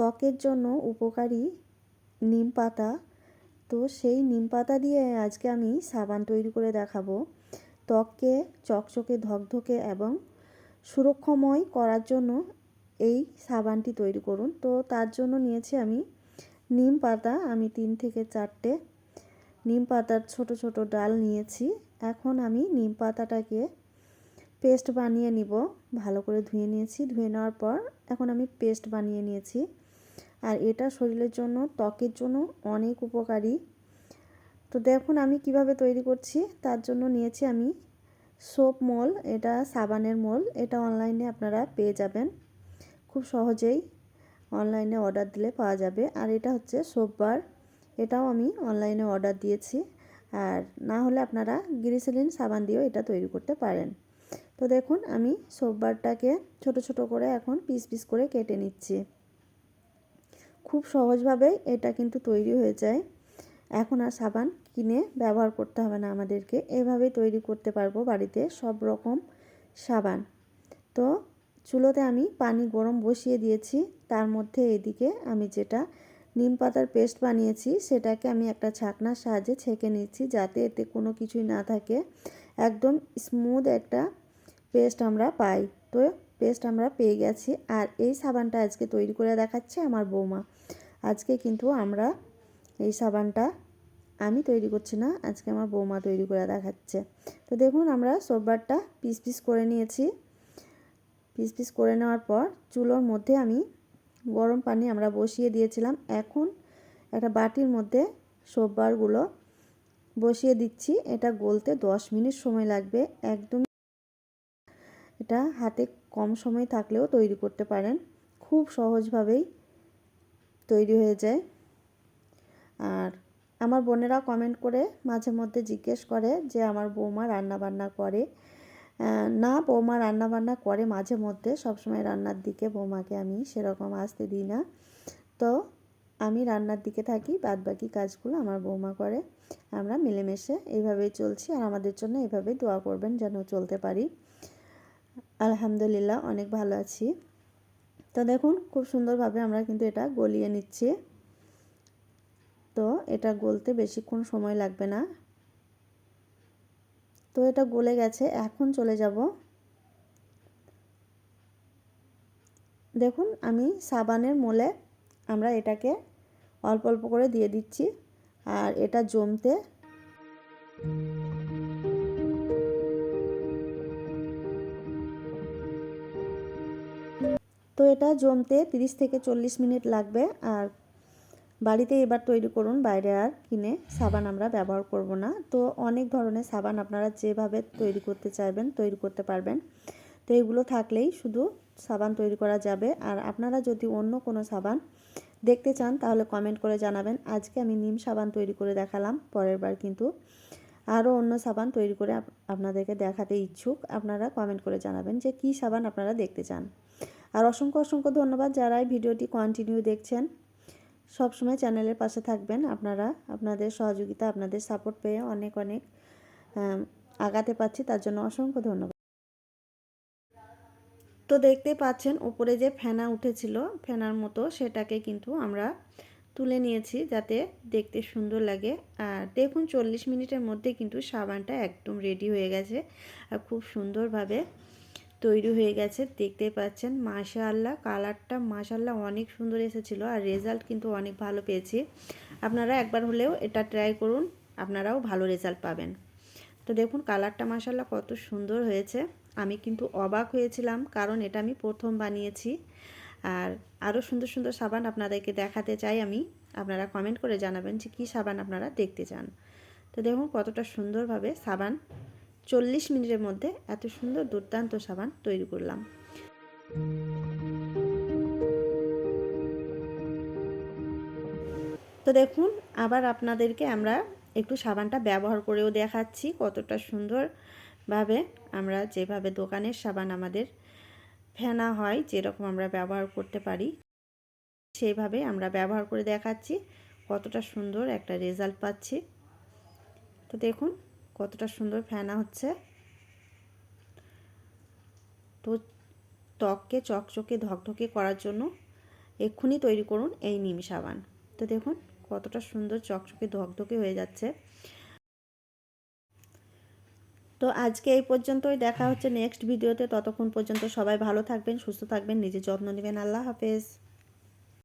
ত্বকের জন্য উপকারী নিম পাতা। তো সেই নিম পাতা দিয়ে আজকে আমি সাবান তৈরি করে দেখাবো। ত্বককে চকচকে, ধকধকে এবং সুরক্ষময় করার জন্য এই সাবানটি তৈরি করুন। তো তার জন্য নিয়েছি আমি নিম পাতা। আমি তিন থেকে চারটে নিম পাতার ছোট ছোট ডাল নিয়েছি। এখন আমি নিম পাতাটাকে পেস্ট বানিয়ে নিব। ভালো করে ধুয়ে নিয়েছি। ধুয়ে নেওয়ার পর এখন আমি পেস্ট বানিয়ে নিয়েছি। আর এটা শরীরের জন্য, ত্বকের জন্য অনেক উপকারী। তো দেখুন আমি কীভাবে তৈরি করছি। তার জন্য নিয়েছি আমি সোপ মোল, এটা সাবানের মোল। এটা অনলাইনে আপনারা পেয়ে যাবেন। খুব সহজেই অনলাইনে অর্ডার দিলে পাওয়া যাবে। আর এটা হচ্ছে সোপ বার। এটাও আমি অনলাইনে অর্ডার দিয়েছি। আর না হলে আপনারা গ্রিসেলিন সাবান দিয়েও এটা তৈরি করতে পারেন। তো দেখুন আমি সোপ বারটাকে ছোট ছোট করে এখন পিস পিস করে কেটে নিচ্ছি। খুব সহজভাবে এটা কিন্তু তৈরি হয়ে যায়। এখন আর সাবান কিনে ব্যবহার করতে হবে না আমাদেরকে। এভাবে তৈরি করতে পারব বাড়িতে সব রকম সাবান। তো চুলোতে আমি পানি গরম বসিয়ে দিয়েছি। তার মধ্যে এদিকে আমি যেটা নিম পাতার পেস্ট বানিয়েছি, সেটাকে আমি একটা ছাকনার সাহায্যে ছেঁকে নিচ্ছি যাতে এতে কোনো কিছুই না থাকে। একদম স্মুথ একটা পেস্ট আমরা পাই। তো পেস্ট আমরা পেয়ে গেছি। আর এই সাবানটা আজকে তৈরি করে দেখাচ্ছে আমার বৌমা। আজকে কিন্তু আমরা এই সাবানটা আমি তৈরি করছি না, আজকে আমার বৌমা তৈরি করে দেখাচ্ছে। তো দেখুন আমরা সোববারটা পিস পিস করে নিয়েছি। পিস পিস করে নেওয়ার পর চুলোর মধ্যে আমি গরম পানি আমরা বসিয়ে দিয়েছিলাম। এখন একটা বাটির মধ্যে সোববারগুলো বসিয়ে দিচ্ছি। এটা গলতে দশ মিনিট সময় লাগবে। একদম এটা হাতে কম সময় থাকলেও তৈরি করতে পারেন। খুব সহজভাবেই তৈরি হয়ে যায়। আর আমার বোনেরা কমেন্ট করে মাঝে মধ্যে জিজ্ঞেস করে যে, আমার বৌমা রান্না বান্না করে না, বৌমা রান্না বান্না করে মাঝে মধ্যে। সবসময় রান্নার দিকে বৌমাকে আমি সেরকম আসতে দিই না। তো আমি রান্নার দিকে থাকি বাদ বাকি কাজগুলো আমার বৌমা করে। আমরা মিলেমিশে এইভাবেই চলছি। আর আমাদের জন্য এইভাবেই দোয়া করবেন যেন চলতে পারি। আলহামদুলিল্লাহ, অনেক ভালো আছি। তো দেখুন, খুব সুন্দরভাবে আমরা কিন্তু এটা গলিয়ে নিচ্ছি। তো এটা গলতে বেশিক্ষণ সময় লাগবে না। তো এটা গলে গেছে, এখন চলে যাব। দেখুন, আমি সাবানের মোলে আমরা এটাকে অল্প অল্প করে দিয়ে দিচ্ছি, আর এটা জমতে তো এটা জমতে 30 থেকে চল্লিশ মিনিট লাগবে। আর বাড়িতে এবার তৈরি করুন, বাইরে আর কিনে সাবান আমরা ব্যবহার করব না। তো অনেক ধরনের সাবান আপনারা যেভাবে তৈরি করতে চাইবেন, তৈরি করতে পারবেন। তো এগুলো থাকলেই শুধু সাবান তৈরি করা যাবে। আর আপনারা যদি অন্য কোনো সাবান দেখতে চান, তাহলে কমেন্ট করে জানাবেন। আজকে আমি নিম সাবান তৈরি করে দেখালাম, পরের বার কিন্তু আরও অন্য সাবান তৈরি করে আপনাদেরকে দেখাতে ইচ্ছুক। আপনারা কমেন্ট করে জানাবেন যে কী সাবান আপনারা দেখতে চান। আর অসংখ্য অসংখ্য ধন্যবাদ যারা এই ভিডিওটি কন্টিনিউ দেখছেন। সব সময় চ্যানেলের পাশে থাকবেন আপনারা। আপনাদের সহযোগিতা, আপনাদের সাপোর্ট পেয়ে অনেক অনেক আগাতে পাচ্ছি তার জন্য অসংখ্য ধন্যবাদ। তো দেখতে পাচ্ছেন উপরে যে ফেনা উঠেছিল, ফেনার মতো সেটাকে কিন্তু আমরা তুলে নিয়েছি যাতে দেখতে সুন্দর লাগে। আর দেখুন চল্লিশ মিনিটের মধ্যে কিন্তু সাবানটা একদম রেডি হয়ে গেছে। আর খুব সুন্দরভাবে তৈরি হয়ে গেছে, দেখতে পাচ্ছেন। মাশাআল্লাহ, কালারটা মাশাআল্লাহ অনেক সুন্দর এসেছিল আর রেজাল্ট কিন্তু অনেক ভালো পেয়েছি। আপনারা একবার হলেও এটা ট্রাই করুন, আপনারাও ভালো রেজাল্ট পাবেন। তো দেখুন, কালারটা মাশাআল্লাহ কত সুন্দর হয়েছে। আমি কিন্তু অবাক হয়েছিলাম, কারণ এটা আমি প্রথম বানিয়েছি। আর আরও সুন্দর সুন্দর সাবান আপনাদেরকে দেখাতে চাই আমি। আপনারা কমেন্ট করে জানাবেন যে কী সাবান আপনারা দেখতে চান। তো দেখুন কতটা সুন্দরভাবে সাবান চল্লিশ মিনিটের মধ্যে এত সুন্দর দুর্দান্ত সাবান তৈরি করলাম। তো দেখুন, আবার আপনাদেরকে আমরা একটু সাবানটা ব্যবহার করেও দেখাচ্ছি কতটা সুন্দরভাবে আমরা যেভাবে দোকানের সাবান আমাদের ফেনা হয়, যেরকম আমরা ব্যবহার করতে পারি, সেইভাবে আমরা ব্যবহার করে দেখাচ্ছি কতটা সুন্দর একটা রেজাল্ট পাচ্ছি। তো দেখুন কতটা সুন্দর ফেনা হচ্ছে। তো ত্বককে চকচকে, ধকধকে করার জন্য এক্ষুনি তৈরি করুন এই নিম সাবান। তো দেখুন কতটা সুন্দর চকচকে, ধকধকে হয়ে যাচ্ছে। তো আজকে এই পর্যন্তই, দেখা হচ্ছে নেক্সট ভিডিওতে ততক্ষণ পর্যন্ত সবাই ভালো থাকবেন, সুস্থ থাকবেন, নিজের যত্ন নেবেন। আল্লাহ হাফেজ।